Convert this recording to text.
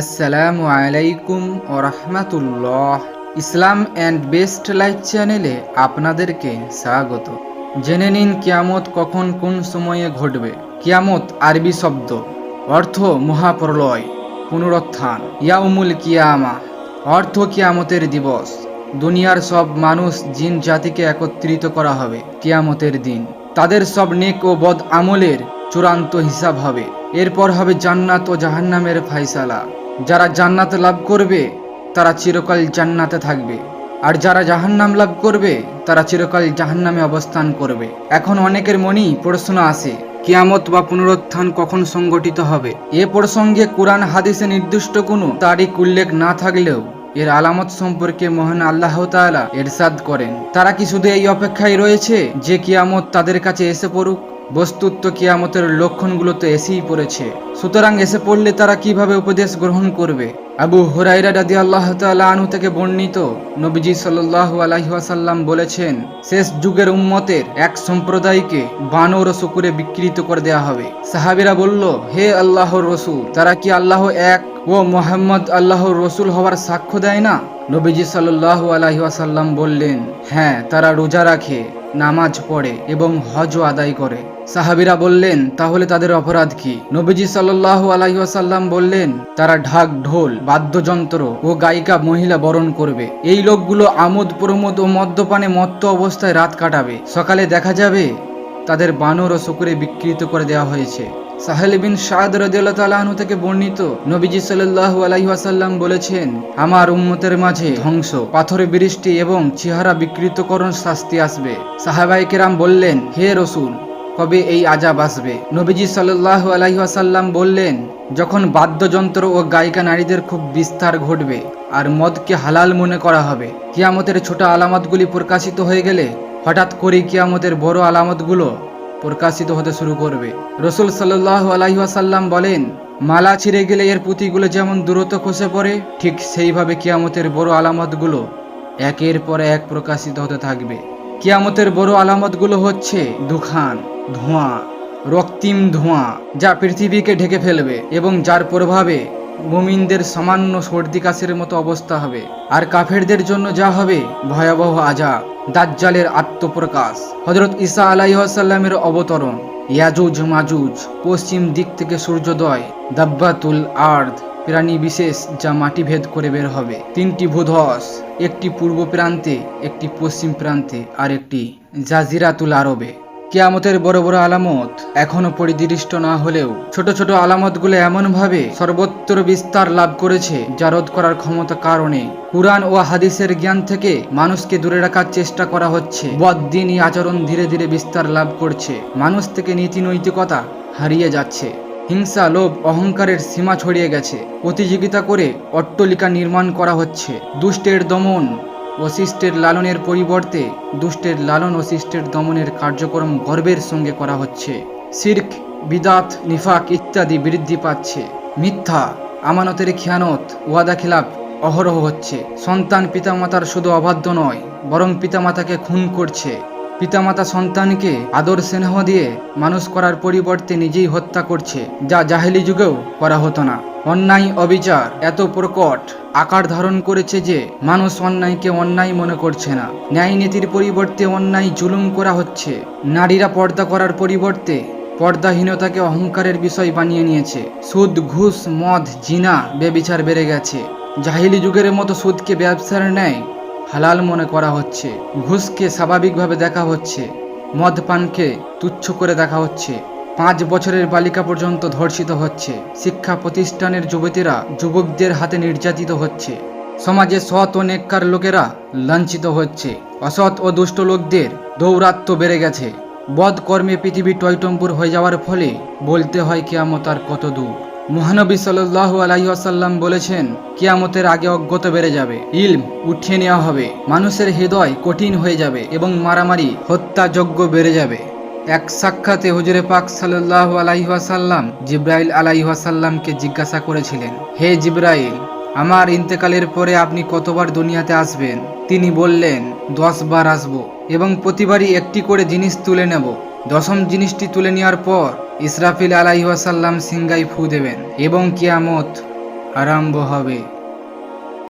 আসসালামু আলাইকুম ও রহমাতুল্লাহ। ইসলাম অ্যান্ড বেস্ট লাইফ চ্যানেলে আপনাদেরকে স্বাগত। জেনে নিন কিয়ামত কখন কোন সময়ে ঘটবে। কিয়ামত আরবি শব্দ, অর্থ মহাপ্রলয়, পুনরুত্থান, ইয়াউমুল কিয়ামা, অর্থ কিয়ামতের দিবস। দুনিয়ার সব মানুষ জিন জাতিকে একত্রিত করা হবে কিয়ামতের দিন। তাদের সব নেক ও বদ আমলের চূড়ান্ত হিসাব হবে। এরপর হবে জান্নাত ও জাহান্নামের ফাইসালা যারা জান্নাত লাভ করবে, তারা চিরকাল জান্নাতে থাকবে। আর যারা জাহান্নাম লাভ করবে, তারা চিরকাল জাহান্নামে অবস্থান করবে। এখন অনেকের মনেই প্রশ্ন আসে, কিয়ামত বা পুনরুত্থান কখন সংগঠিত হবে? এ প্রসঙ্গে কোরআন হাদিসে নির্দিষ্ট কোনো তারিখ উল্লেখ না থাকলেও এর আলামত সম্পর্কে মহান আল্লাহ তাআলা এরশাদ করেন। তারা কি শুধু এই অপেক্ষায় রয়েছে যে কিয়ামত তাদের কাছে এসে পড়ুক? বস্তুত্ব কিয়ামতের লক্ষণগুলো তো এসেই পড়েছে। সুতরাং এসে পড়লে তারা কীভাবে উপদেশ গ্রহণ করবে? আবু হুরাইরা রাদি আল্লাহ আনু থেকে বর্ণিত নবীজি সাল্লাল্লাহু আলাইহি ওয়াসাল্লাম বলেছেন, শেষ যুগের উম্মতের এক সম্প্রদায়কে বানর ও শুকুরে বিকৃত করে দেয়া হবে। সাহাবিরা বলল, হে আল্লাহর রসুল, তারা কি আল্লাহ এক ও মোহাম্মদ আল্লাহর রসুল হওয়ার সাক্ষ্য দেয় না? নবীজি সাল্লাল্লাহু আলাইহি ওয়াসাল্লাম বললেন হ্যাঁ তারা রোজা রাখে, নামাজ পড়ে এবং হজও আদায় করে। সাহাবিরা বললেন, তাহলে তাদের অপরাধ কি? নবীজি সাল্লাল্লাহু আলাইহি ওয়াসাল্লাম বললেন, তারা ঢাক, ঢোল, বাদ্যযন্ত্র ও গায়িকা, মহিলা বরণ করবে। এই লোকগুলো আমোদ প্রমোদ ও মদ্যপানে মত্ত অবস্থায় রাত কাটাবে। সকালে দেখা যাবে তাদের বানর ও শুকুরে বিকৃত করে দেওয়া হয়েছে। সাহেল বিন সাদ রাদিয়াল্লাহু থেকে বর্ণিত নবীজি সাল্লাল্লাহু আলাইহি ওয়াসাল্লাম বলেছেন, আমার উম্মতের মাঝে ধ্বংস, পাথরে বৃষ্টি এবং চেহারা বিকৃতকরণ শাস্তি আসবে। সাহাবাই কেরাম বললেন, হে রসুল কবে এই আজাব আসবে? নবীজি সাল্লাল্লাহু আলাইহি ওয়াসাল্লাম বললেন, যখন বাদ্যযন্ত্র ও গায়িকা নারীদের খুব বিস্তার ঘটবে আর মদকে হালাল মনে করা হবে, কিয়ামতের ছোট আলামতগুলি প্রকাশিত হয়ে গেলে হঠাৎ করে কিয়ামতের বড় আলামতগুলো প্রকাশিত হতে শুরু করবে। রসুল সাল্লাহ আলাইসাল্লাম বলেন, মালা ছিঁড়ে গেলে এর পুঁতিগুলো যেমন দ্রুত খসে পড়ে, ঠিক সেইভাবে কিয়ামতের বড় আলামতগুলো একের পর এক প্রকাশিত হতে থাকবে। কিয়ামতের বড় আলামতগুলো হচ্ছে দুখান। ধোঁয়া, রক্তিম ধোঁয়া, যা পৃথিবীকে ঢেকে ফেলবে এবং যার প্রভাবে মুমিনদের সামান্য সর্দি কাশির মতো অবস্থা হবে। আর কাফেরদের জন্য যা হবে ভয়াবহ আজা দাজ্জালের আত্মপ্রকাশ। হজরত ঈসা আলাইসাল্লামের অবতরণ, ইয়াজুজ মাজুজ, পশ্চিম দিক থেকে সূর্যোদয়, দাব্বাতুল আর্ধ প্রাণী বিশেষ যা মাটি ভেদ করে বের হবে। তিনটি ভূধস একটি পূর্ব প্রান্তে, একটি পশ্চিম প্রান্তে, আর একটি জাজিরাতুল আরবে। কেয়ামতের বড় বড় আলামত এখনও পরিদৃষ্ট না হলেও ছোট ছোট আলামতগুলো এমনভাবে সর্বত্র বিস্তার লাভ করেছে যা রোধ করার ক্ষমতা কারণে। কুরআন ও হাদিসের জ্ঞান থেকে মানুষকে দূরে রাখার চেষ্টা করা হচ্ছে। বদিনই আচরণ ধীরে ধীরে বিস্তার লাভ করছে। মানুষ থেকে নীতি নৈতিকতা হারিয়ে যাচ্ছে। হিংসা, লোভ, অহংকারের সীমা ছড়িয়ে গেছে। প্রতিযোগিতা করে অট্টলিকা নির্মাণ করা হচ্ছে। দুষ্টের দমন ও শিষ্টের লালনের পরিবর্তে দুষ্টের লালন অশিষ্টের দমনের কার্যক্রম গর্বের সঙ্গে করা হচ্ছে। সির্ক, বিদাত, নিফাক ইত্যাদি বৃদ্ধি পাচ্ছে। মিথ্যা, আমানতের খেয়ানত, ওয়াদা খিলাফ অহরহ হচ্ছে। সন্তান পিতামাতার শুধু অবাধ্য নয়, বরং পিতামাতাকে খুন করছে। পিতামাতা সন্তানকে আদর স্নেহ দিয়ে মানুষ করার পরিবর্তে নিজেই হত্যা করছে, যা জাহেলি যুগেও করা হতো না। অন্যায় অবিচার এত প্রকট। আকার ধারণ করেছে যে, মানুষ অন্যায়কে অন্যায় মনে করছে না। ন্যায় নীতির পরিবর্তে অন্যায় জুলুম করা হচ্ছে। নারীরা পর্দা করার পরিবর্তে পর্দাহীনতাকে অহংকারের বিষয় বানিয়ে নিয়েছে। সুদ, ঘুষ, মদ, জিনা বেবিচার বেড়ে গেছে। জাহিলি যুগের মতো সুদকে ব্যবসার ন্যায় হালাল মনে করা হচ্ছে। ঘুষকে স্বাভাবিকভাবে দেখা হচ্ছে। মদ পানকে তুচ্ছ করে দেখা হচ্ছে। পাঁচ বছরের বালিকা পর্যন্ত ধর্ষিত হচ্ছে। শিক্ষা প্রতিষ্ঠানের যুবতীরা যুবকদের হাতে নির্যাতিত হচ্ছে। সমাজে সৎ ও নেককার লোকেরা লাঞ্ছিত হচ্ছে। অসৎ ও দুষ্ট লোকদের দৌরাত্ম বেড়ে গেছে। বদ কর্মে পৃথিবী টয়টম্পুর হয়ে যাওয়ার ফলে বলতে হয় কেয়ামত আর কত দূর। মহানবী সাল্লাল্লাহু আলাইহি আসাল্লাম বলেছেন, কিয়ামতের আগে অজ্ঞত বেড়ে যাবে, ইলম উঠিয়ে নেওয়া হবে, মানুষের হৃদয় কঠিন হয়ে যাবে এবং মারামারি হত্যাযজ্ঞ বেড়ে যাবে। এক সাক্ষাতে হুজুরে পাক সাল্লাল্লাহু আলাইহি ওয়াসাল্লাম জিব্রাইল আলাইহি ওয়াসাল্লামকে জিজ্ঞাসা করেছিলেন, হে জিব্রাইল, আমার ইন্তেকালের পরে আপনি কতবার দুনিয়াতে আসবেন? তিনি বললেন, দশ বার আসব এবং প্রতিবারই একটি করে জিনিস তুলে নেব। দশম জিনিসটি তুলে নেওয়ার পর ইসরাফিল আলাইহাসাল্লাম সিঙ্গাই ফু দেবেন এবং কিয়ামত আরম্ভ হবে।